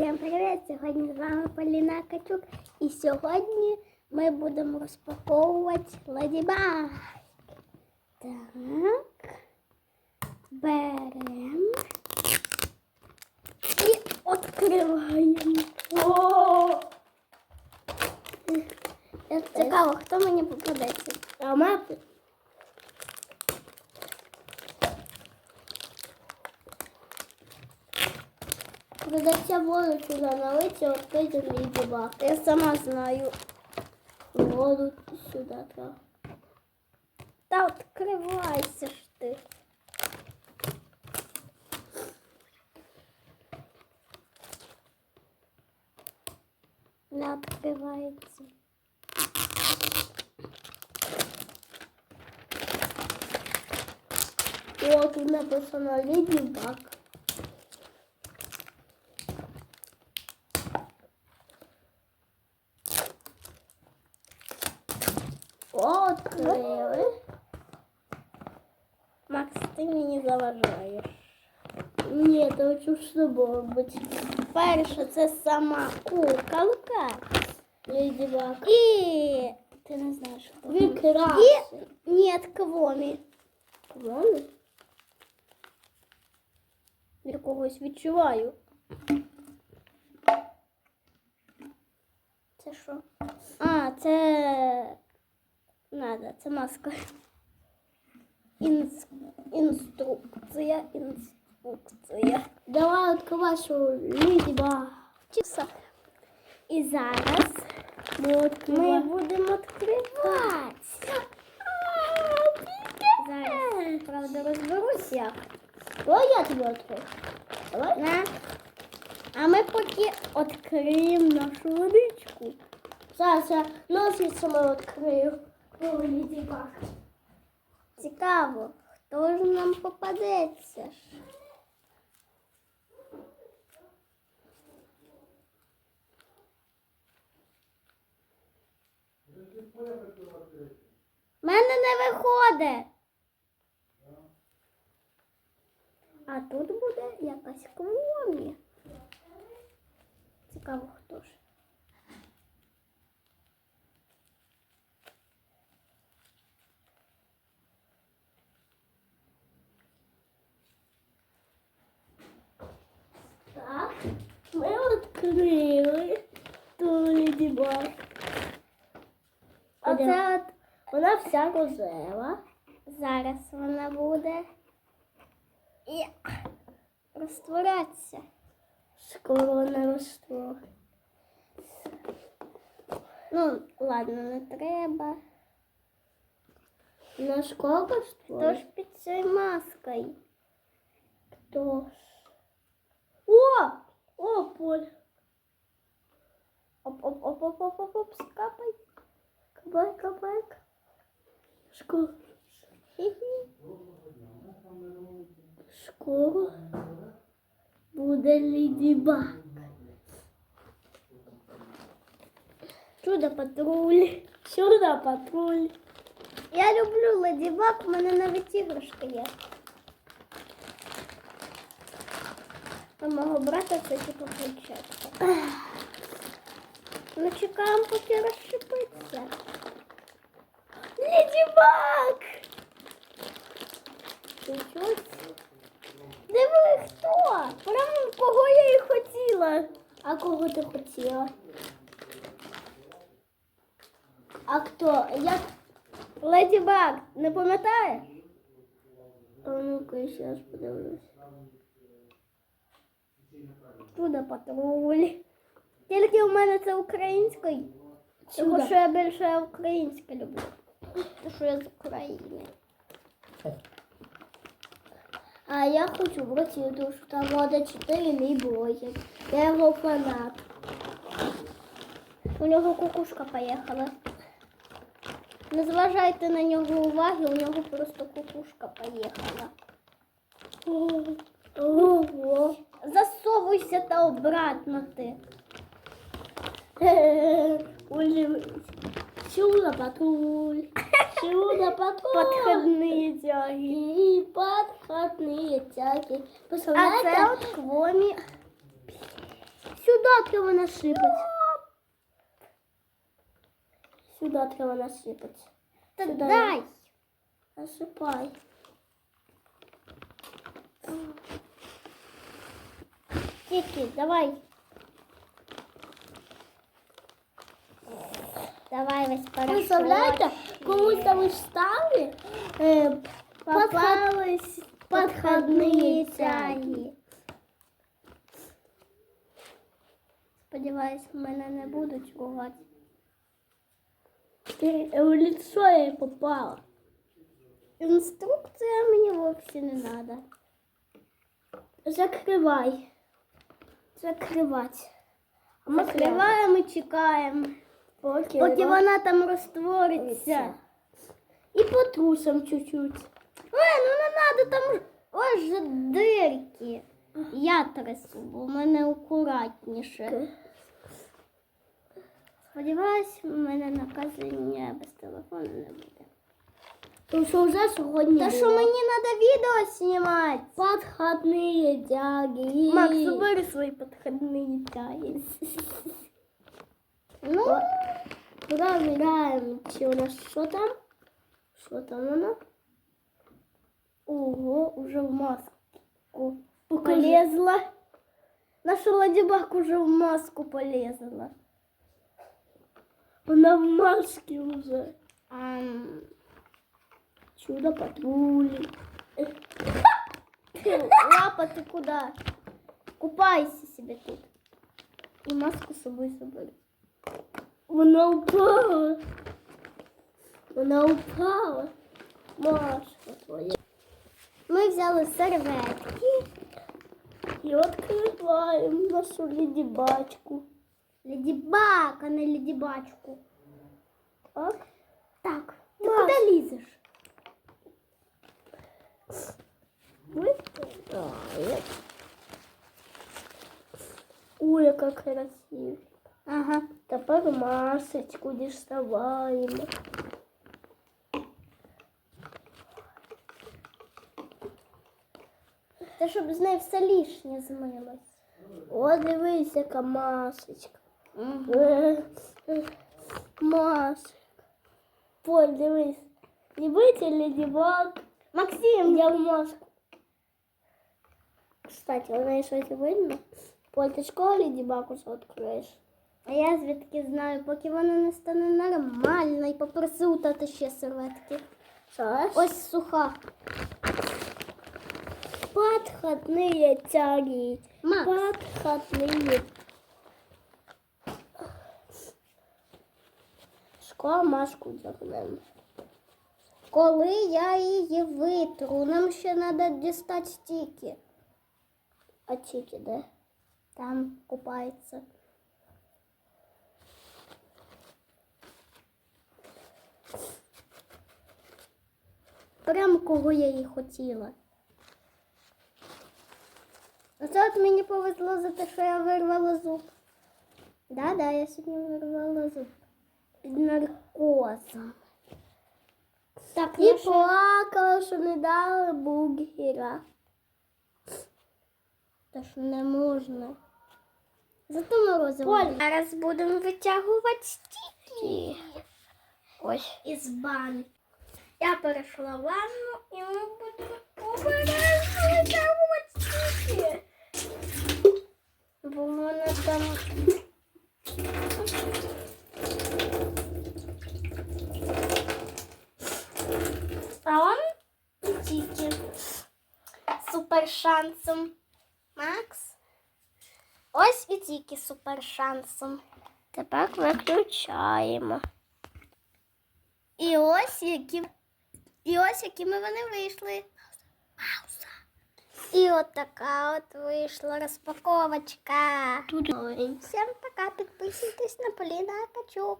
Всім привіт! Сьогодні з вами Поліна Качук. І сьогодні ми будемо розпаковувати ладібаг. Так. Беремо і відкриваємо. О! Цікаво, хто мені попадеться. А мапи? Придеться воду сюди налити, відкрити мій дебаг. Я сама знаю. Воду сюди треба. Та відкривайся ж ти. Не відкривається. О, тут написано Леді Баг. О, відкрили. Макс, ти мені заважаєш. Ні, то хочу з собою бути. Перше, це сама куколка. Леді Баг. І ти не знаєш, хто. Він І ні, квомі. Кроме? Я когось відчуваю. Це що? А, це надо, це маска. Інс... Інструкція, інструкція. Давай відкривай, що Леді Баг. Часа. І зараз Ми ми будемо відкривати. Зараз, правда, розберусь як. Давай я тебе відкрию. Давай. На. А ми поки відкриємо нашу водичку. Зараз я носицями відкрию. О, Леді Цікаво, хто ж нам попадеться? ж? Мене не виходить. А тут буде якась квомі. Цікаво, хто ж. Так, ми відкрили ту Леді Баг. А це от Вона вся рожева. зараз вона буде і розтворятися. Скоро вона розтворить. Ну, ладно, не треба. На сколько Хто ж під цією маскою? Хто ж? О! О, Поль! Оп-оп-оп-оп-оп-оп, скапай. Кабай, кабай. Скоро. Хі-хі. Скоро буде Леді Баг. Чудо патруль. Чудо патруль. Я люблю леді Баг, у мене навіть іграшка є. У мого брата це типу включається. Ми чекаємо, поки Баг! Чуть-чуть. Диви, хто? Прямо кого я і хотіла. А кого ти хотіла? А хто? Як? Леді Баг, не пам'ятаєш? А ну-ка, я зараз подивлюсь. Чудо патруль. Тільки у мене це українською. Тому що я більше українське люблю. Тому що я з України. А я хочу в Росію, тому що там вода 4 мій блогер. Я його фанат. У нього кукушка поїхала. Не зважайте на нього уваги, у нього просто кукушка поїхала. Ого. Засовуйся та обратно ти. Чудо патруль. Чудо патруль. Подходні тяги. І подходні тяги. А Представляєте? це от квомі. Сюди треба насипати. Сюди треба насипати. Та Сюди. дай. Насипай. Тільки, давай. Давай весь порошок. Представляєте, комусь там із стави е, попались подходні тяги. Сподіваюсь, мене не будуть ругати. Е, В лицо я попала. Інструкція мені вовсе не треба. Закривай. Закривати. Ми Закриваємо і чекаємо, Поки, поки вона там розтвориться. І по трусам чуть-чуть. Ой, ну не треба там ось же дирки. Я трясу, бо в мене акуратніше. Сподіваюсь, у мене наказання без телефону не буде. Тому що вже сьогодні Та що мені треба відео знімати? Подходні тяги. Макс, убери свої підходні тяги. Ну, Проверяємо, чи у нас що там? Що там воно? ого, уже в маску Покажи. полезла. Наша ладібак уже в маску полезла. Вона в масці вже. Ам, Чудо патрулі. Лапа, ты куда? Купайся себе тут. И маску с собой забери. Вона упала. Вона упала. Машка твоя. Ми взяли серветки, І відкриваємо нашу ледібачку. леді баг, а не леді бачку. Так? Так, ти Маш. куди лізеш? Виставляємо. Ой, яка красива. Ага. Тепер масочку діставаємо. Та щоб з нею все лишнє змилось. О, дивись, яка масочка. Угу. Е, е, Масочка. Поль, дивись. Любитель ледібак. Максим, Я в маску. Кстати, вона щось видно. Поль, ти школу ледібак відкриєш. а я звідки знаю, поки вона не стане нормально і попросив тата ще серветки. Зараз. Ось суха. Подходные тяги. Макс, Подходные. Школа маску загнемо. коли я її витру, нам ще треба дістати стільки. А тільки де? Там купається. Прям кого я її хотіла. Оце от мені повезло за те, що я вирвала зуб. Да-да, я сьогодні вирвала зуб. Під наркозом. Так, І плакала, що не дали бургера. Та ж не можна. Зато морозиво. Зараз будемо витягувати стіки. Ось. Із банки. Я перейшла в ванну і ми будемо обережно витягувати стіки. Бо в мене там. А он стіки. Супер шансом. Макс. Ось і тільки супер шансом. Тепер виключаємо. І ось які. І ось якими вони вийшли. Пауза. І от така от вийшла розпаковочка. Тут Всім пока, підписуйтесь на Поліна Качук.